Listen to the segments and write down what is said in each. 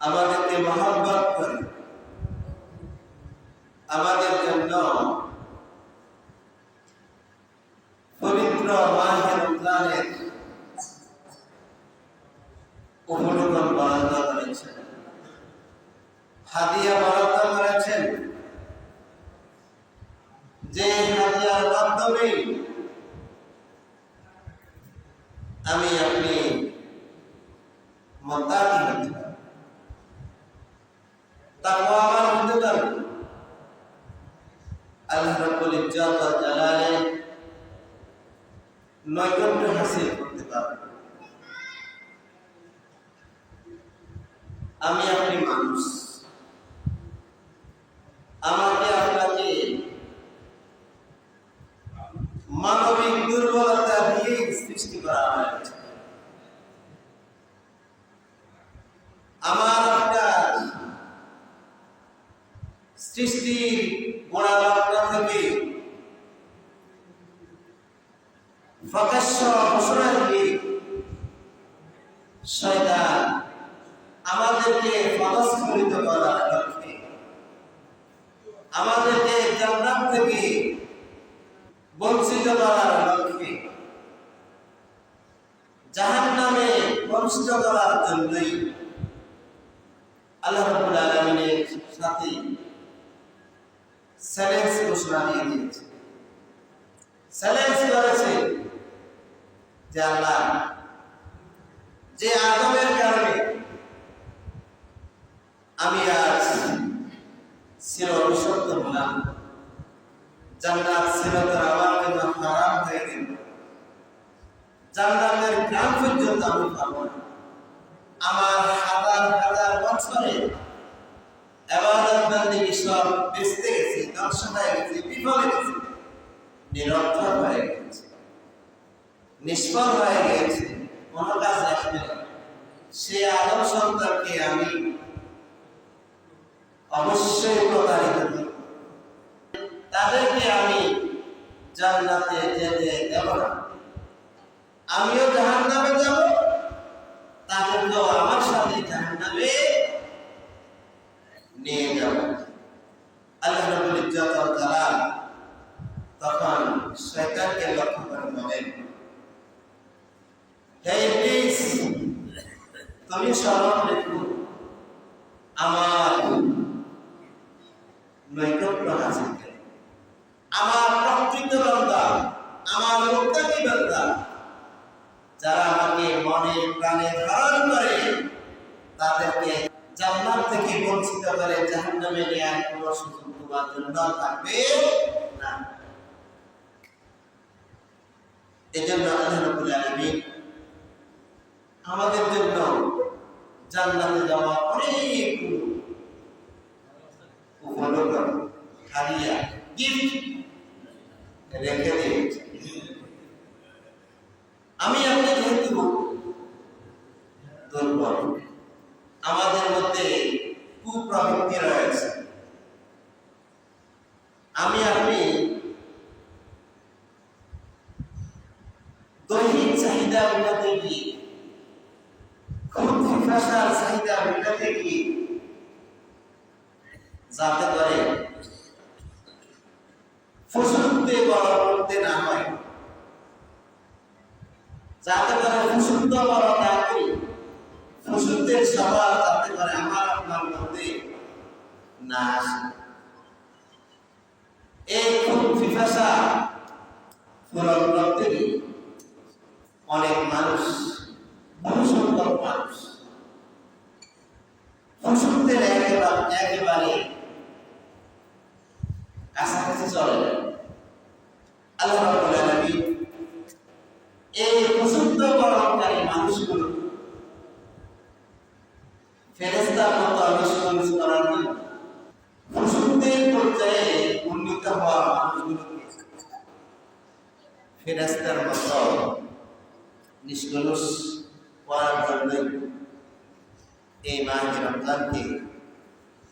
আমাদেরকে করে আমাদের জন্য পবিত্র মাহে রমজানের বরাদ্দ করেছেন। হাদিয়া বরাদ্দ করেছেন। যে হাদিয়ার মাধ্যমে আমি আপনি আমি আপনি মানুষ। আমাকে আপনাকে মানবিক দুর্বলতা দিয়ে সৃষ্টি করা হয়েছে আমার আপনার সৃষ্টির গোড়ালগ্ন থেকে প্রকাশ্য ঘোষণা দিয়ে শয়তান, আমাদেরকে পদস্খলিত করার লক্ষ্যে। আমাদেরকে জান্নাত থেকে বঞ্চিত করার লক্ষ্যে। জাহান নামে বঞ্চিত করার জন্যই আল্লাহ রাব্বুল আলামিনের সাথে চ্যালেঞ্জ ঘোষণা দিয়ে দিয়েছে। চ্যালেঞ্জ করেছে। আল্লাহ যে আদমের কারণে আমি আজ চির অভিশপ্ত হলাম। জান্নাত সিরাতের আমার জন্য হারাম হয়ে গেল। জান্নাতের গ্রাম পর্যন্ত আমি পাবো না। আমার হাজার হাজার বছরে এবাদত সব বেঁচতে গেছে, ধ্বংস হয়ে গেছে, বিফলে গেছে। নিরর্থক নিষ্ফল হয়ে গেছে। কোনো কাজ আসবে সে আদম সন্তানকে আমি অবশ্যই প্রতারিত করব তাদেরকে আমি জান্নাতে যেতে দেব না। আমিও জাহান নামে যাব, তাদেরকেও আমার সাথে জাহান নামে নিয়ে যাব। আল্লাহ রাব্বুল ইজ্জত তখন শয়তানকে লক্ষ্য করে বলেন রেখো আমার আমার যারা আমাকে মনে প্রাণে ধারণ করে, তাদেরকে জান্নাত থেকে বঞ্চিত করে জাহান্নামে নেওয়ার কোনো সুযোগ তোমার জন্য থাকবে না। এজন্য আল্লাহ রাব্বুল আলামিন আমাদের জন্য জান্নাতে যাওয়া অনেক গিফট রেখে দিয়েছে আমি আপনি যেহেতু দুর্বল, আমাদের মধ্যে কুপ্রবৃত্তি রয়েছে। আমি আপনি দৈহিক চাহিদা মেটাতে গিয়ে খুব ভাষার চাহিদা মেটাতে গিয়ে যাতে করে ফুসুলতে করতে না হয়। যাতে করে ফুসুলতে বড় না করি ফুসুলদের স্বভাব যাতে করে আমার মধ্যে না আসে। এই খুব পিপাসা পূরণ করতে অনেক মানুষ বহু মানুষ। ফুসুলদের একেবারে কাছাকাছি চলে আল্লাহ রাব্বুল এই প্রসুদ্ধ বরণকারী মানুষগুলো ফেরেস্তার মতো আবিষ্কার করার জন্য প্রসুদ্ধের পর্যায়ে উন্নীত হওয়া মানুষগুলোকে ফেরেস্তার মতো নিষ্কলুষ করার জন্যই এই রমজানকে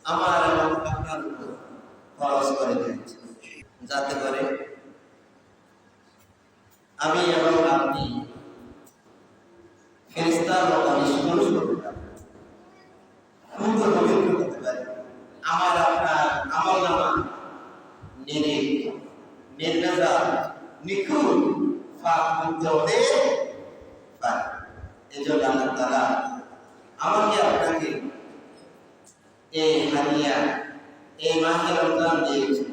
আমার এবং আপনার উপর খরচ করে দিয়েছে। যাতে করে আমি এবং আপনি ফেরেস্তার মতো হতে পারি, আমার আপনার আমল নামা নিরে নির্বেজা নিখুঁত ফাঁক মুক্ত হতে পারে এই আল্লাহ তারা আমাকে আপনাকে এই হানিয়া এই মাহে রমজান দিয়েছে